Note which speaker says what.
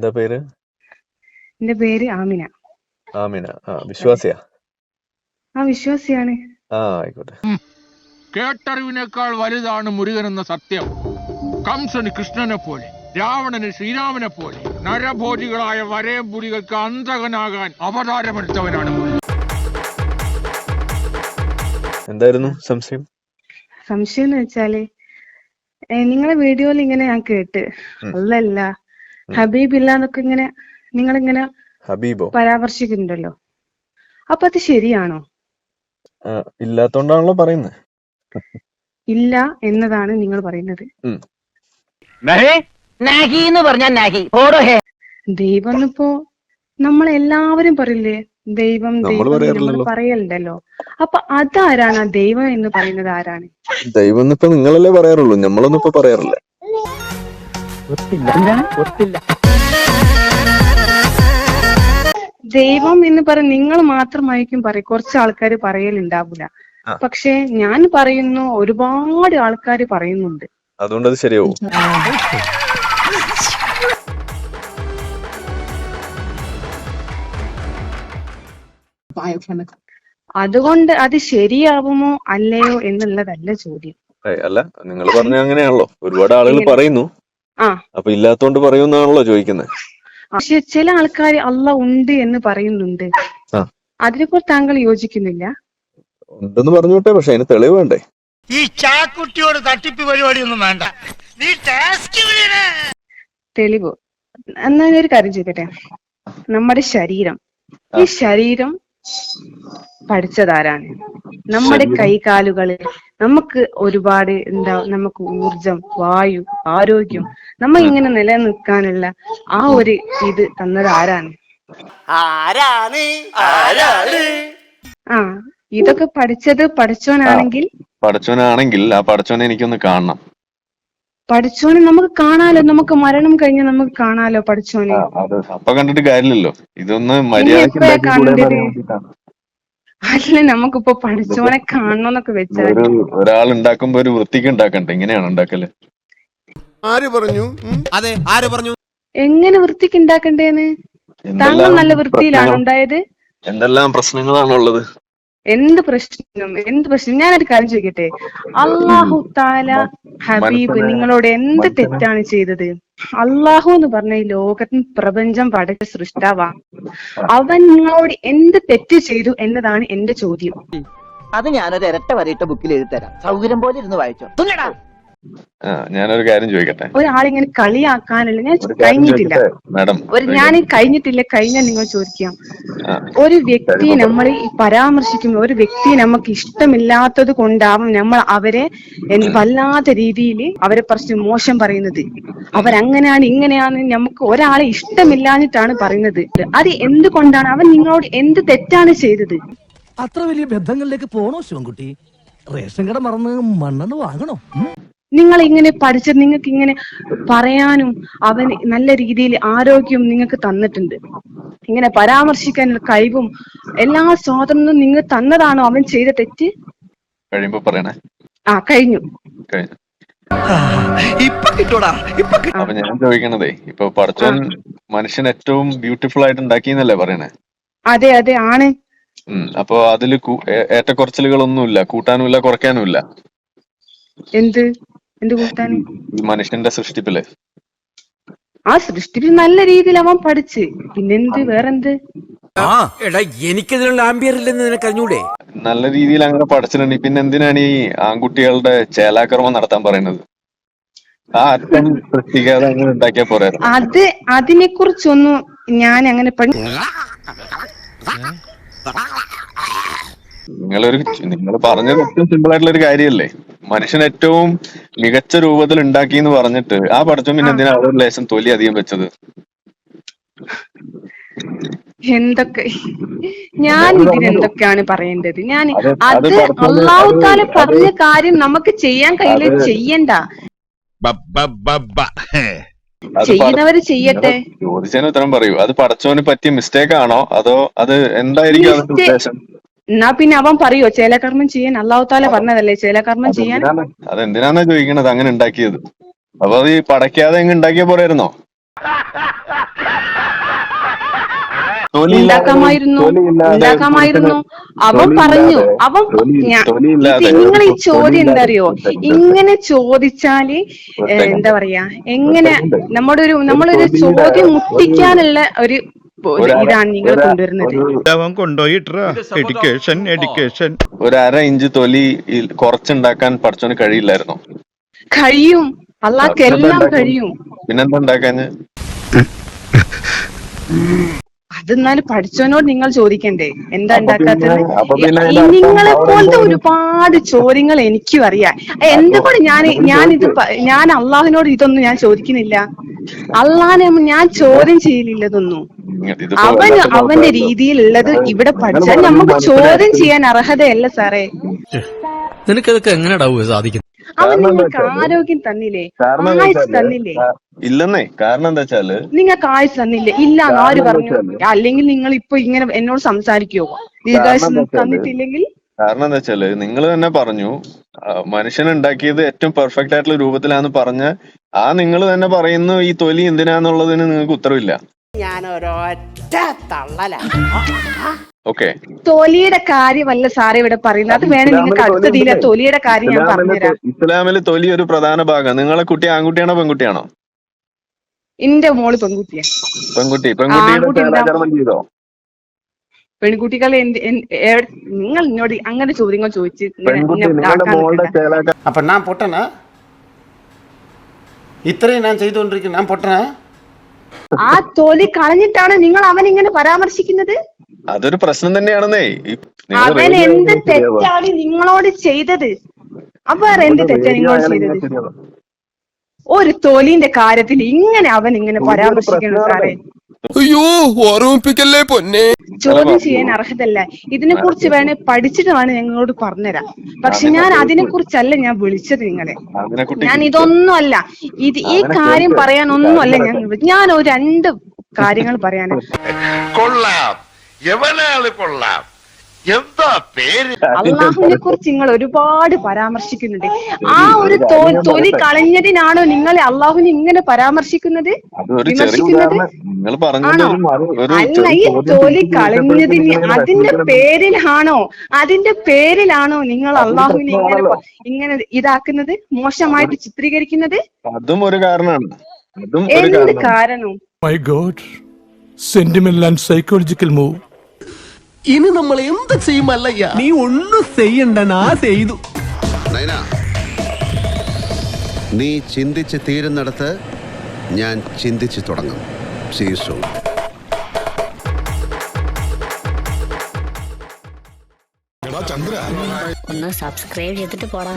Speaker 1: എന്താ പേര്?
Speaker 2: എന്റെ പേര് ആമിന.
Speaker 1: ആമിന. ആ വിശ്വാസിയാ?
Speaker 2: ആ വിശ്വാസിയാണ്.
Speaker 1: ആ ആയിക്കോട്ടെ.
Speaker 3: കേട്ടറിവിനേക്കാൾ വലുതാണ് മുരുകൻ എന്ന സത്യം. കംസന് കൃഷ്ണനെ പോലെ രാവണന് ശ്രീരാമനെ പോലെ നരഭോജികളായ വരയമ്പുലികൾക്ക് അന്തകനാകാൻ അവതാരമെടുത്തവനാണ് മുരുകൻ.
Speaker 1: എന്തായിരുന്നു സംശയം?
Speaker 2: സംശയം എന്ന് വെച്ചാൽ ഏ, നിങ്ങളെ വീഡിയോയിൽ ഇങ്ങനെ ഞാൻ കേട്ട്. അല്ലല്ല. ഹബീബില്ല എന്നൊക്കെ ഇങ്ങനെ നിങ്ങളിങ്ങനെ
Speaker 1: ഹബീബോ?
Speaker 2: പരാമർശിക്കുന്നുണ്ടല്ലോ. അപ്പൊ അത് ശരിയാണോ?
Speaker 1: ഇല്ലാത്തോണ്ടാണല്ലോ പറയുന്നത്
Speaker 2: ഇല്ല എന്നതാണ് നിങ്ങൾ പറയുന്നത്.
Speaker 4: എന്ന് പറഞ്ഞാൽ
Speaker 2: ദൈവം എന്നിപ്പോ നമ്മളെല്ലാവരും പറയില്ലേ? ദൈവം ദൈവം നമ്മൾ. പറയലുണ്ടല്ലോ അപ്പൊ അതാരാണ് ആ ദൈവം എന്ന് പറയുന്നത് ആരാണ്?
Speaker 1: ദൈവം ഇപ്പൊ നിങ്ങളല്ലേ പറയാറുള്ളൂ. നമ്മളൊന്നും ഇപ്പൊ പറയാറില്ല.
Speaker 2: ദൈവം എന്ന് പറ നിങ്ങൾ മാത്രമായിരിക്കും പറയും. കുറച്ച് ആൾക്കാർ പറയലുണ്ടാവില്ല പക്ഷെ ഞാൻ പറയുന്നു ഒരുപാട് ആൾക്കാർ പറയുന്നുണ്ട്.
Speaker 1: അതുകൊണ്ട് അത് ശരിയാവും.
Speaker 2: അതുകൊണ്ട് അത് ശരിയാവുമോ അല്ലയോ എന്നുള്ളതല്ല ചോദ്യം.
Speaker 1: അല്ല നിങ്ങൾ പറഞ്ഞ അങ്ങനെയാണല്ലോ. ഒരുപാട് ആളുകൾ പറയുന്നു. അപ്പൊ ഇല്ലാത്തോണ്ട് പറയുന്നാണല്ലോ ചോദിക്കുന്നത്
Speaker 2: പക്ഷെ ചില ആൾക്കാർ അല്ല ഉണ്ട് എന്ന് പറയുന്നുണ്ട്.
Speaker 1: ആ.
Speaker 2: അതിനെക്കുറിച്ച് താങ്കൾ യോജിക്കുന്നില്ല?
Speaker 1: ഉണ്ടെന്ന് പറഞ്ഞോട്ടെ പക്ഷെ അതിന് തെളിവ് വേണ്ടേ?
Speaker 5: ഈ ചാക്കുട്ടിയോട് തട്ടിപ്പ് പരിപാടി ഒന്നും വേണ്ട. നീ ടാസ്ക്
Speaker 2: തെളിവ്. എന്നാ ഞാൻ ഒരു കാര്യം ചെയ്തിട്ടെ. നമ്മുടെ ശരീരം. ഈ ശരീരം പഠിച്ചതാരാണ്? നമ്മുടെ കൈകാലുകളിൽ നമുക്ക് ഒരുപാട് എന്താ നമുക്ക് ഊർജം വായു ആരോഗ്യം നമ്മ ഇങ്ങനെ നിലനിൽക്കാനുള്ള ആ ഒരു ഇത് തന്നത് ആരാണ്?
Speaker 5: ആരാണ്? ആരാണ്?
Speaker 2: ആ ഇതൊക്കെ പഠിച്ചത് പഠിച്ചോനാണെങ്കിൽ
Speaker 1: പഠിച്ചോനാണെങ്കിൽ ആ പഠിച്ചോനെ എനിക്കൊന്ന് കാണണം.
Speaker 2: പഠിച്ചോനെ നമുക്ക് കാണാലോ? നമുക്ക് മരണം കഴിഞ്ഞ നമുക്ക് കാണാലോ പഠിച്ചോനെ
Speaker 1: അപ്പൊ കണ്ടിട്ട് കാര്യമില്ലല്ലോ. ഇതൊന്ന്.
Speaker 2: അല്ല നമുക്കിപ്പോ പഠിച്ചോനെ കാണണമെന്നൊക്കെ വെച്ചാൽ
Speaker 1: ഒരു ഒരാൾ ഉണ്ടാക്കുമ്പോ ഒരു വൃത്തിക്ക് ഉണ്ടാക്കണ്ടേ? ഇങ്ങനെയാണ് ഉണ്ടാക്കൽ?
Speaker 6: ആര് പറഞ്ഞു?
Speaker 7: അതെ ആര് പറഞ്ഞു?
Speaker 2: എങ്ങനെ വൃത്തിക്ക് ഉണ്ടാക്കണ്ടേന്ന്? താങ്കൾ നല്ല വൃത്തിയിലാണ് ഉണ്ടായത്?
Speaker 1: എന്തെല്ലാം പ്രശ്നങ്ങളാണുള്ളത്?
Speaker 2: എന്ത് പ്രശ്നം എന്ത് പ്രശ്നം? ഞാനൊരു കാര്യം ചോദിക്കട്ടെ? അള്ളാഹു താല ഹബീബ് നിങ്ങളോട് എന്ത് തെറ്റാണ് ചെയ്തത്? അള്ളാഹു എന്ന് പറഞ്ഞ ഈ ലോകത്തിന് പ്രപഞ്ചം പടച്ച സൃഷ്ടാവാ. അവൻ നിങ്ങളോട് എന്ത് തെറ്റ് ചെയ്തു എന്നതാണ് എന്റെ ചോദ്യം.
Speaker 4: അത് ഞാനൊരു ഇരട്ട വരയിട്ട ബുക്കിൽ എഴുതി തരാം സൗകര്യം പോലെ ഇരുന്ന് വായിച്ചോ.
Speaker 1: ഞാനൊരു കാര്യം ചോദിക്കട്ടെ?
Speaker 2: ഒരാളിങ്ങനെ കളിയാക്കാനുള്ള ഞാൻ കഴിഞ്ഞിട്ടില്ല. ഒരു ഞാൻ കഴിഞ്ഞിട്ടില്ല കഴിഞ്ഞാൽ നിങ്ങൾ ചോദിക്കാം. ഒരു വ്യക്തി നമ്മൾ പരാമർശിക്കുമ്പോൾ ഒരു വ്യക്തി നമുക്ക് ഇഷ്ടമില്ലാത്തത് കൊണ്ടാവും നമ്മൾ അവരെ വല്ലാത്ത രീതിയിൽ അവരെ കുറിച്ച് മോശം പറയുന്നത്. അവരങ്ങനെയാണ് ഇങ്ങനെയാണ് നമുക്ക് ഒരാളെ ഇഷ്ടമില്ലാഞ്ഞിട്ടാണ് പറയുന്നത്. അത് എന്തുകൊണ്ടാണ്? അവൻ നിങ്ങളോട് എന്ത് തെറ്റാണ് ചെയ്തത്?
Speaker 8: അത്ര വലിയ ബന്ധങ്ങളിലേക്ക് പോണോ ശിവൻകുട്ടി? റേഷൻ കട മറന്ന് മണ്ണെന്ന് വാങ്ങണോ?
Speaker 2: നിങ്ങൾ ഇങ്ങനെ പഠിച്ച് നിങ്ങൾക്ക് ഇങ്ങനെ പറയാനും അവൻ നല്ല രീതിയിൽ ആരോഗ്യവും നിങ്ങൾക്ക് തന്നിട്ടുണ്ട്. ഇങ്ങനെ പരാമർശിക്കാനുള്ള കഴിവും എല്ലാ സ്വാതന്ത്ര്യവും നിങ്ങൾ തന്നതാണോ അവൻ ചെയ്ത തെറ്റ്?
Speaker 1: കഴിയുമ്പോ പറയണേ.
Speaker 2: ആ കഴിഞ്ഞു.
Speaker 1: കഴിഞ്ഞു.
Speaker 7: ഇപ്പൊ കിട്ടൂടാ ഇപ്പൊ
Speaker 1: അപ്പൊ ഞാൻ ചോദിക്കണതേ ഇപ്പൊ പഠിച്ചവൻ മനുഷ്യൻ ഏറ്റവും ബ്യൂട്ടിഫുൾ ആയിട്ട് ഉണ്ടാക്കിന്നല്ലേ പറയണേ?
Speaker 2: അതെ അതെ ആണ്.
Speaker 1: അപ്പൊ അതിൽ ഏറ്റക്കുറച്ചിലുകളൊന്നും ഇല്ല കൂട്ടാനും ഏറ്റക്കുറച്ചിലുകളൊന്നുമില്ല കൂട്ടാനുമില്ല കുറയ്ക്കാനുമില്ല.
Speaker 2: എന്ത്? എന്ത് കൂട്ടാന്?
Speaker 1: ഈ മനുഷ്യന്റെ സൃഷ്ടിപ്പില്ലേ?
Speaker 2: ആ സൃഷ്ടിപ്പിൽ നല്ല രീതിയിൽ അവൻ പഠിച്ച്. പിന്നെന്ത്? വേറെന്ത്?
Speaker 7: ആ എടാ എനിക്കതിനുള്ള ആംബിയർ ഇല്ലെന്ന് നിനക്ക് അറിഞ്ഞൂടെ?
Speaker 1: നല്ല രീതിയിൽ അങ്ങനെ പഠിച്ചിട്ടുണ്ട്. പിന്നെ എന്തിനാണ് ഈ ആൺകുട്ടികളുടെ ചേലാക്രമം നടത്താൻ പറയുന്നത്? ആ അറ്റം സൃഷ്ടിക്കാതെ അങ്ങനെ ഉണ്ടാക്കിയാ പോരാ.
Speaker 2: അത് അതിനെ കുറിച്ചൊന്നും ഞാൻ അങ്ങനെ പഠി
Speaker 1: നിങ്ങളൊരു നിങ്ങൾ പറഞ്ഞത് ഏറ്റവും സിമ്പിൾ ആയിട്ടുള്ള ഒരു കാര്യമല്ലേ? മനുഷ്യൻ ഏറ്റവും മികച്ച രൂപത്തിൽ ഉണ്ടാക്കി എന്ന് പറഞ്ഞിട്ട് ആ പടച്ചോൻ പിന്നെ എന്തിനാ ഒരു ലേശം തൊലി അധികം വെച്ചത്?
Speaker 2: എന്തൊക്കെ? ഞാൻ ഇതിന് എന്തൊക്കെയാണ് പറയേണ്ടത്? ഞാൻ
Speaker 1: അത്
Speaker 2: അള്ളാഹു താല പറഞ്ഞ കാര്യം നമുക്ക് ചെയ്യാൻ കഴിയില്ല
Speaker 1: അത്
Speaker 2: ചെയ്യണ്ട. ചെയ്യുന്നവര് ചെയ്യട്ടെ.
Speaker 1: ചോദിച്ചതിന് ഉത്തരം പറയൂ. അത് പടച്ചോന് പറ്റിയ മിസ്റ്റേക്ക് ആണോ? അതോ അത് എന്തായിരിക്കും അതിന്റെ ഉദ്ദേശം?
Speaker 2: എന്നാ പിന്നെ അവൻ പറയോ ചേലകർമ്മം ചെയ്യാൻ അള്ളാഹുത്താല പറഞ്ഞതല്ലേ? ചേലകർമ്മം ചെയ്യാൻ
Speaker 1: അതെന്തിനാണ് അതെന്തിനാന്നാ ചോദിക്കണത് അങ്ങനെ ഉണ്ടാക്കിയത്? അപ്പൊ അത് ഈ പടയ്ക്കാതെ അങ്ങ് ഉണ്ടാക്കിയ പോരായിരുന്നോ?
Speaker 2: ഉണ്ടാക്കാമായിരുന്നു ഉണ്ടാക്കാമായിരുന്നു. അവൻ പറഞ്ഞു അവൻ നിങ്ങൾ ഈ ചോദ്യം എന്താ അറിയോ ഇങ്ങനെ
Speaker 1: ചോദിച്ചാൽ
Speaker 2: എന്താ പറയാ? എങ്ങനെ. നമ്മുടെ ഒരു നമ്മളൊരു ചോദ്യം മുട്ടിക്കാനുള്ള ഒരു
Speaker 9: എഡ്യൂക്കേഷൻ എഡ്യൂക്കേഷൻ
Speaker 1: ഒരു അര ഇഞ്ച് തൊലി കുറച്ചുണ്ടാക്കാൻ പഠിച്ചോന് കഴിയില്ലായിരുന്നു.
Speaker 2: കഴിയും. അള്ളാഹ്ക്കെല്ലാം കഴിയും.
Speaker 1: പിന്നെന്താ ഉണ്ടാക്കാന്
Speaker 2: അതെന്നാലും പഠിച്ചവനോട് നിങ്ങൾ ചോദിക്കണ്ടേ? എന്താ ഉണ്ടാക്കാത്തത്? നിങ്ങളെ പോലത്തെ ഒരുപാട് ചോദ്യങ്ങൾ എനിക്കും അറിയാം. എന്തുകൊണ്ട് ഞാൻ
Speaker 1: ഞാൻ
Speaker 2: ഇത് ഞാൻ അള്ളാഹിനോട് ഇതൊന്നും ഞാൻ ചോദിക്കുന്നില്ല. അള്ളാഹിനെ ഞാൻ ചോദ്യം ചെയ്യലില്ല
Speaker 1: അവൻ
Speaker 2: അവന്റെ രീതിയിലുള്ളത് ഇവിടെ പഠിച്ചാൽ നമുക്ക് ചോദ്യം ചെയ്യാൻ അർഹതയല്ല സാറേ.
Speaker 8: നിനക്കതൊക്കെ എങ്ങനെ സാധിക്കും
Speaker 2: അവൻ നിങ്ങൾക്ക് ആരോഗ്യം തന്നില്ലേ?
Speaker 1: കാരണം
Speaker 2: ആയുസ് തന്നില്ലേ?
Speaker 1: ഇല്ലെന്നേ കാരണം എന്താ വെച്ചാൽ
Speaker 2: നിങ്ങൾക്ക് ആയുസ് തന്നില്ലേ? ഇല്ല ആര് പറഞ്ഞു അല്ലെങ്കിൽ നിങ്ങൾ ഇപ്പൊ ഇങ്ങനെ എന്നോട് സംസാരിക്കുവോ? ദീർഘായുസ് തന്നിട്ടില്ലെങ്കിൽ
Speaker 1: കാരണം എന്താ വെച്ചാൽ നിങ്ങൾ തന്നെ പറഞ്ഞു മനുഷ്യൻ ഉണ്ടാക്കിയത് ഏറ്റവും പെർഫെക്റ്റ് ആയിട്ടുള്ള രൂപത്തിലാന്ന് പറഞ്ഞ ആ നിങ്ങൾ തന്നെ പറയുന്നു ഈ തൊലി എന്തിനാന്നുള്ളതിന് നിങ്ങൾക്ക് ഉത്തരവില്ല. ഓക്കെ.
Speaker 2: തൊലിയുടെ കാര്യമല്ല സാറേ ഇവിടെ പറയുന്നത്. അത് വേണം നിങ്ങൾക്ക് അടുത്ത തീരെ തൊലിയുടെ കാര്യം ഞാൻ പറഞ്ഞുതരാം.
Speaker 1: ഇസ്ലാമിൽ തൊലി ഒരു പ്രധാന ഭാഗം. നിങ്ങളെ കുട്ടി ആൺകുട്ടിയാണോ പെൺകുട്ടിയാണോ?
Speaker 2: എന്റെ മോൾ പെൺകുട്ടിയാ.
Speaker 1: പെൺകുട്ടി. പെൺകുട്ടിയുടെ
Speaker 2: ആൺകുട്ടി എന്താ?
Speaker 1: ചെയ്തോ?
Speaker 2: പെൺകുട്ടികളെ എന്ത് നിങ്ങൾ എന്നോട് അങ്ങനെ ചോദ്യങ്ങൾ ചോദിച്ച്
Speaker 5: അപ്പൊ ഞാൻ പൊട്ടനാ? ഇത്രയും ഞാൻ ചെയ്തുകൊണ്ടിരിക്കുന്നു. ഞാൻ പൊട്ടനാ?
Speaker 2: ആ തോലി കളഞ്ഞിട്ടാണ് നിങ്ങൾ അവൻ ഇങ്ങനെ പരാമർശിക്കുന്നത്?
Speaker 1: അതൊരു പ്രശ്നം തന്നെയാണെന്നേ.
Speaker 2: അവൻ എന്ത് തെറ്റാണ് നിങ്ങളോട് ചെയ്തത്? അവർ എന്ത്
Speaker 1: തെറ്റാണ്
Speaker 2: നിങ്ങളോട് ചെയ്തത്? ഒരു തൊലിന്റെ കാര്യത്തിൽ ഇങ്ങനെ അവൻ ഇങ്ങനെ പരാമർശിക്കുന്നു സാറേ
Speaker 6: അയ്യോ ഓർമ്മിപ്പിക്കല്ലേ പൊന്നെ?
Speaker 2: ചോദ്യം ചെയ്യാൻ അർഹതല്ല. ഇതിനെ കുറിച്ച് വേണേ പഠിച്ചിട്ട് വേണേ ഞങ്ങളോട് പറഞ്ഞുതരാം. പക്ഷെ ഞാൻ അതിനെ കുറിച്ചല്ല ഞാൻ വിളിച്ചത് നിങ്ങളെ. ഞാൻ ഇതൊന്നും അല്ല ഇത് ഈ കാര്യം
Speaker 1: പറയാൻ
Speaker 2: പറയാനൊന്നും അല്ല ഞാൻ ഞാൻ ഒരു രണ്ട് കാര്യങ്ങൾ പറയാനാണ്
Speaker 6: കൊള്ളാം. എവനാൾ കൊള്ളാം? എന്താ പേര്?
Speaker 2: അള്ളാഹുവിനെ കുറിച്ച് നിങ്ങൾ ഒരുപാട് പരാമർശിക്കുന്നുണ്ട്. ആ ഒരു തൊലി കളഞ്ഞതിനാണോ നിങ്ങൾ അള്ളാഹുവിനെ ഇങ്ങനെ പരാമർശിക്കുന്നത്? വിമർശിക്കുന്നത്? ആണോ? അല്ല ഈ തൊലി കളഞ്ഞതിന് അതിന്റെ. പേരിലാണോ? അതിന്റെ പേരിലാണോ നിങ്ങൾ അള്ളാഹുവിനെ ഇങ്ങനെ ഇങ്ങനെ ഇതാക്കുന്നത്? മോശമായിട്ട് ചിത്രീകരിക്കുന്നത്?
Speaker 1: അതും ഒരു കാരണമാണ്. അതും ഒരു
Speaker 2: എന്ത്
Speaker 1: കാരണം
Speaker 2: കാരണം
Speaker 8: my god sentimental and psychological move ഇനി നമ്മൾ എന്ത് ചെയ്യുമല്ലയ്യ നീ ഒന്നും ചെയ്യണ്ട നാ ചെയ്തു.
Speaker 10: നൈന നീ ചിന്തിച്ച് തീരുന്നിടത്ത് ഞാൻ ചിന്തിച്ച് തുടങ്ങും. സീസോ
Speaker 6: ചന്ദ്ര.
Speaker 11: ഒന്ന് സബ്സ്ക്രൈബ് ചെയ്തിട്ട് പോടാ.